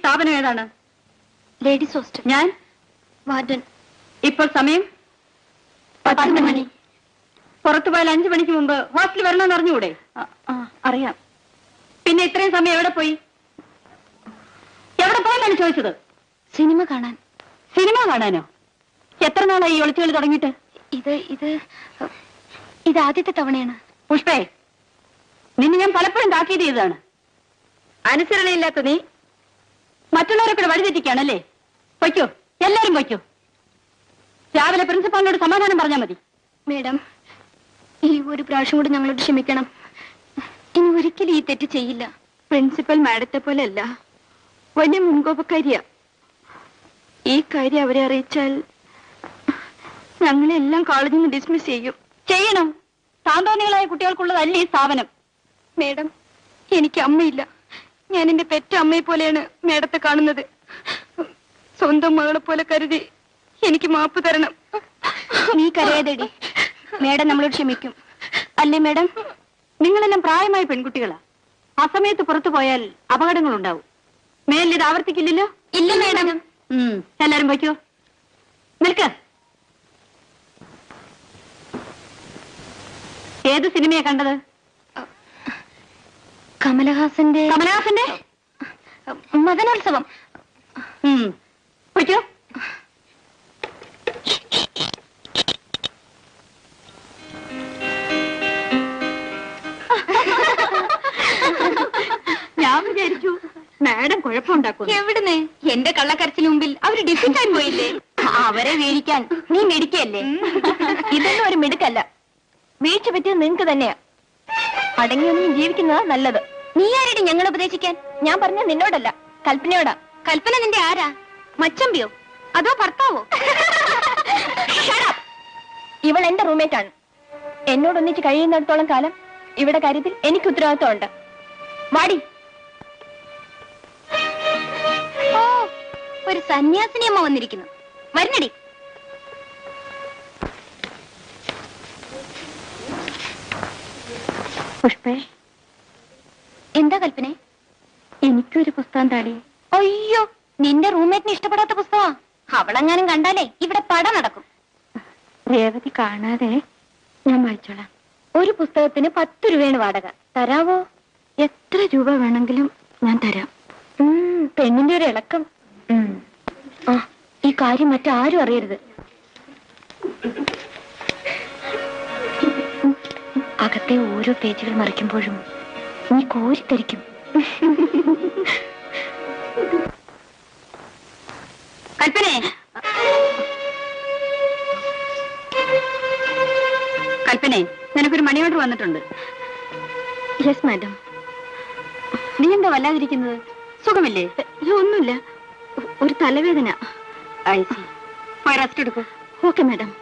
സ്ഥാപനം ഏതാണ്? Ladies hostel ഞാൻ? വാർഡൻ. ഇപ്പോൾ സമയം? പത്ത് മണി പുറത്തു പോയാൽ അഞ്ചു മണിക്ക് മുമ്പ് ഹോസ്റ്റലിൽ വരണമെന്ന് അറിഞ്ഞുകൂടെ? അറിയാം. പിന്നെ ഇത്രയും സമയം എവിടെ പോയി? എവിടെ പോയെന്നാണ് ചോദിച്ചത്? സിനിമ കാണാൻ. സിനിമ കാണാനോ? എത്ര നാളായി ഈ ഒളിച്ചുകളി തുടങ്ങിയിട്ട്? ഇത് ഇത് ഇത് ആദ്യത്തെ തവണയാണ്. പുഷ്പേ നിന്നെ ഞാൻ പലപ്പോഴും താക്കീത് ചെയ്തതാണ് അനുസരണയില്ലാത്ത നീ മറ്റുള്ളവരെ കൂടെ വഴിതെറ്റിക്കാണല്ലേ പൊയ്ക്കോ എല്ലാരും പൊയ്ക്കോ. രാവിലെ പ്രിൻസിപ്പാളിനോട് സമാധാനം പറഞ്ഞാൽ മതി. മേഡം ഈ ഒരു പ്രാവശ്യം കൂടി ഞങ്ങളോട് ക്ഷമിക്കണം. ഇനി ഒരിക്കലും ഈ തെറ്റ് ചെയ്യില്ല. പ്രിൻസിപ്പൽ മാഡത്തെ പോലെ അല്ല വലിയ മുൻകോപക്കാരിയാ. ഈ കാര്യം അവരെ അറിയിച്ചാൽ ഞങ്ങളെല്ലാം കോളേജിൽ നിന്ന് ഡിസ്മിസ് ചെയ്യും. ചെയ്യണം. സാന്ത്വനികളായ കുട്ടികൾക്കുള്ളതല്ല ഈ സ്ഥാപനം. മേഡം എനിക്ക് അമ്മയില്ല. ഞാൻ എന്റെ പെറ്റ അമ്മയെ പോലെയാണ് മേഡത്തെ കാണുന്നത്. സ്വന്തം മകളെ പോലെ കരുതി എനിക്ക് മാപ്പ് തരണം. നീ കരയാതെടി. മേഡം നമ്മളോട് ക്ഷമിക്കും. അല്ലേ മേഡം നിങ്ങളെല്ലാം പ്രായമായ പെൺകുട്ടികളാ. ആ സമയത്ത് പുറത്തു പോയാൽ അപകടങ്ങൾ ഉണ്ടാവും മേലിൽ ഇത് ആവർത്തിക്കില്ലല്ലോ? ഇല്ല മേഡം. എല്ലാരും വയ്ക്കോ നിൽക്ക്. ഏത് സിനിമയാ കണ്ടത്? കമലഹാസന്റെ കമലഹാസന്റെ? മദനോത്സവം. ഉം, പൊയ്ക്കോ ഞാൻ വിചാരിച്ചു മാഡം കുഴപ്പമുണ്ടാക്കും എവിടുന്ന്? എന്റെ കള്ളക്കരച്ചിന് മുമ്പിൽ അവർ ഡിഫിറ്റായി പോയില്ലേ? അവരെ വീഴിക്കാൻ നീ മിടിക്കല്ലേ ഇതൊന്നും ഒരു മിടുക്കല്ല. വീഴ്ച പറ്റിയത് നിങ്ങക്ക് തന്നെയാ. അടങ്ങിയൊന്നും ജീവിക്കുന്നതാ നല്ലത്. നീ ആരടി ഞങ്ങൾ ഉപദേശിക്കാൻ? ഞാൻ പറഞ്ഞ നിന്നോടല്ല. കൽപ്പനയോടാ. കൽപ്പന നിന്റെ ആരാ? മച്ചമ്പിയോ? അതോ ഭർത്താവോ? ഇവൾ എന്റെ റൂംമേറ്റ് ആണ്. എന്നോടൊന്നിച്ച് കഴിയുന്നിടത്തോളം കാലം ഇവിടെ കാര്യത്തിൽ എനിക്ക് ഉത്തരവാദിത്വമുണ്ട്. വാടി. ഓ ഒരു സന്യാസിനി അമ്മ വന്നിരിക്കുന്നു. വരുന്നടി. പുഷ്പേ എന്താ കൽപ്പന? എനിക്കൊരു പുസ്തകം താടി. അയ്യോ നിന്റെ റൂംമേറ്റിന് ഇഷ്ടപ്പെടാത്ത പുസ്തകമാ. അവളെങ്ങാനും കണ്ടാലേ ഇവിടെ പട നടക്കും. രേവതി കാണാതെ ഞാൻ വായിച്ചോളാം. ഒരു പുസ്തകത്തിന് പത്ത് രൂപയാണ് വാടക. തരാവോ? എത്ര രൂപ വേണമെങ്കിലും ഞാൻ തരാം. പെണ്ണിന്റെ ഒരു ഇളക്കം. ആ ഈ കാര്യം മറ്റാരും അറിയരുത്. അകത്തെ ഓരോ പേജുകൾ മറിക്കുമ്പോഴും കോരിത്തരിക്കും. കൽപ്പനെ. കൽപ്പനെ നിനക്കൊരു മണി ഓർഡർ വന്നിട്ടുണ്ട്. യെസ് മാഡം നീ എന്താ വല്ലാതിരിക്കുന്നത്? സുഖമില്ലേ? ഒന്നുമില്ല. ഒരു തലവേദന. I see. റെസ്റ്റ് എടുക്കൂ. ഓക്കെ മാഡം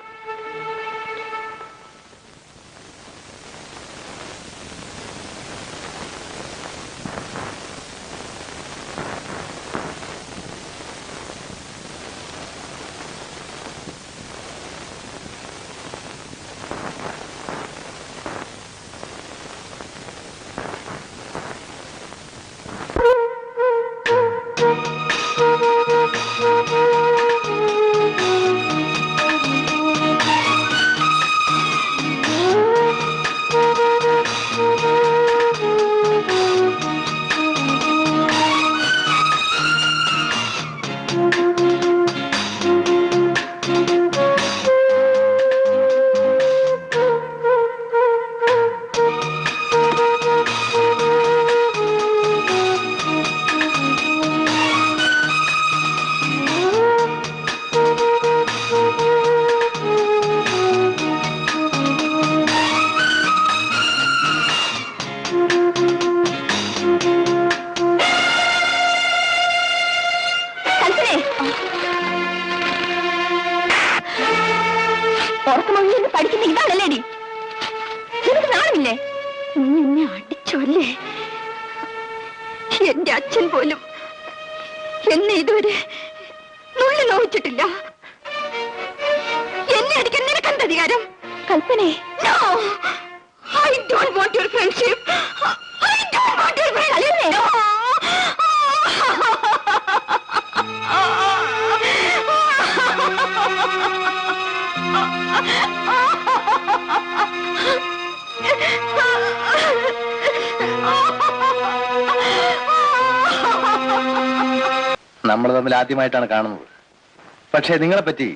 നാണമില്ലേ നീ എന്നെ അടിച്ചല്ലേ എന്റെ അച്ഛൻ പോലും എന്നെ ഇതുവരെ നുള്ളി നോവിച്ചിട്ടില്ല. എന്നെ അടിക്കാൻ നിനക്കെന്ത് അധികാരം? കൽപ്പനെ. No I don't want your friendship. നമ്മൾ തമ്മിൽ ആദ്യമായിട്ടാണ് കാണുന്നത്. പക്ഷേ നിങ്ങളെ പറ്റി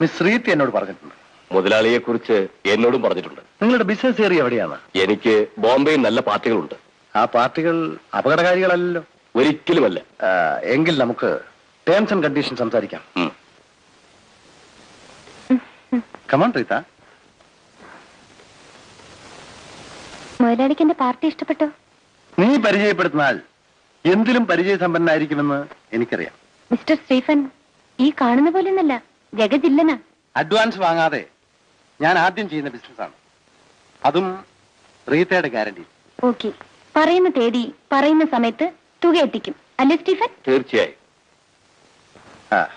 മിസ് ശ്രീത്തി എന്നോട് പറഞ്ഞിട്ടുണ്ട്. മുതലാളിയെ കുറിച്ച് എന്നോടും പറഞ്ഞിട്ടുണ്ട്. നിങ്ങളുടെ ബിസിനസ് ഏരിയ എവിടെയാണ്? എനിക്ക് ബോംബെയിൽ നല്ല പാർട്ടികളുണ്ട്. ആ പാർട്ടികൾ അപകടകാരികളല്ലല്ലോ. ഒരിക്കലുമല്ല. എങ്കിൽ നമുക്ക് ടേംസ് ആൻഡ് കണ്ടീഷൻ സംസാരിക്കാം. Come on come on Reetha മുതലാളിക്ക് എന്റെ പാർട്ടി ഇഷ്ടപ്പെട്ടോ. നീ പരിചയപ്പെടുത്തുന്ന ആൾ എന്തിലും പരിചയസമ്പന്നായിരിക്കുമെന്ന് എനിക്കറിയാം. മിസ്റ്റർ സ്റ്റീഫൻ ഈ കാണുന്ന പോലെ ഒന്നല്ല ജഗജില്ലനാ അഡ്വാൻസ് വാങ്ങാതെ ഞാൻ ആദ്യം ചെയ്യുന്ന ബിസിനസ്സാണ്. അതും റീത്തയുടെ ഗ്യാരണ്ടി. ഓക്കെ. പറയുന്ന തേടി പറയുന്ന സമയത്ത് തുക എത്തിക്കും. അല്ലേ സ്റ്റീഫൻ? തീർച്ചയായും. ആ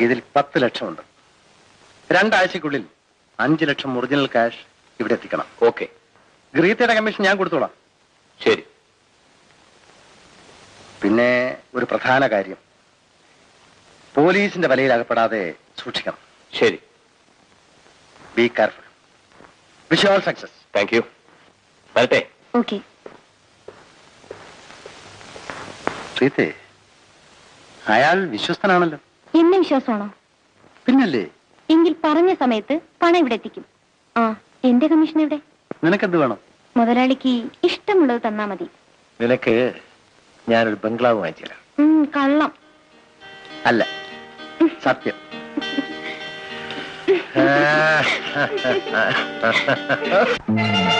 ഇതിൽ പത്ത് ലക്ഷമുണ്ട്. രണ്ടാഴ്ചക്കുള്ളിൽ അഞ്ച് ലക്ഷം ഒറിജിനൽ ക്യാഷ് ഇവിടെ എത്തിക്കണം. ഓക്കെ. ഗ്രീത്തയുടെ കമ്മീഷൻ ഞാൻ കൊടുത്തോളാം. ശരി. പിന്നെ ഒരു പ്രധാന കാര്യം. പോലീസിന്റെ വലയിൽ അകപ്പെടാതെ സൂക്ഷിക്കണം. ശരി. Be careful wish all success thank you വരട്ടെ. ഓക്കെ പ്രീത്തെ അയാൾ വിശ്വസ്തനാണല്ലോ. എന്നെ വിശ്വാസമാണോ? പിന്നല്ലേ? എങ്കിൽ പറഞ്ഞ സമയത്ത് പണം ഇവിടെ എത്തിക്കും. ആ എന്റെ കമ്മീഷൻ എവിടെ? നിനക്കെന്ത് വേണം? മുതലാളിക്ക് ഇഷ്ടമുള്ളത് തന്നാ മതി. നിനക്ക് ഞാനൊരു ബംഗ്ലാവ് വാങ്ങിച്ചു തരാം. കള്ളം. അല്ല സത്യം. ഫോട്ടോ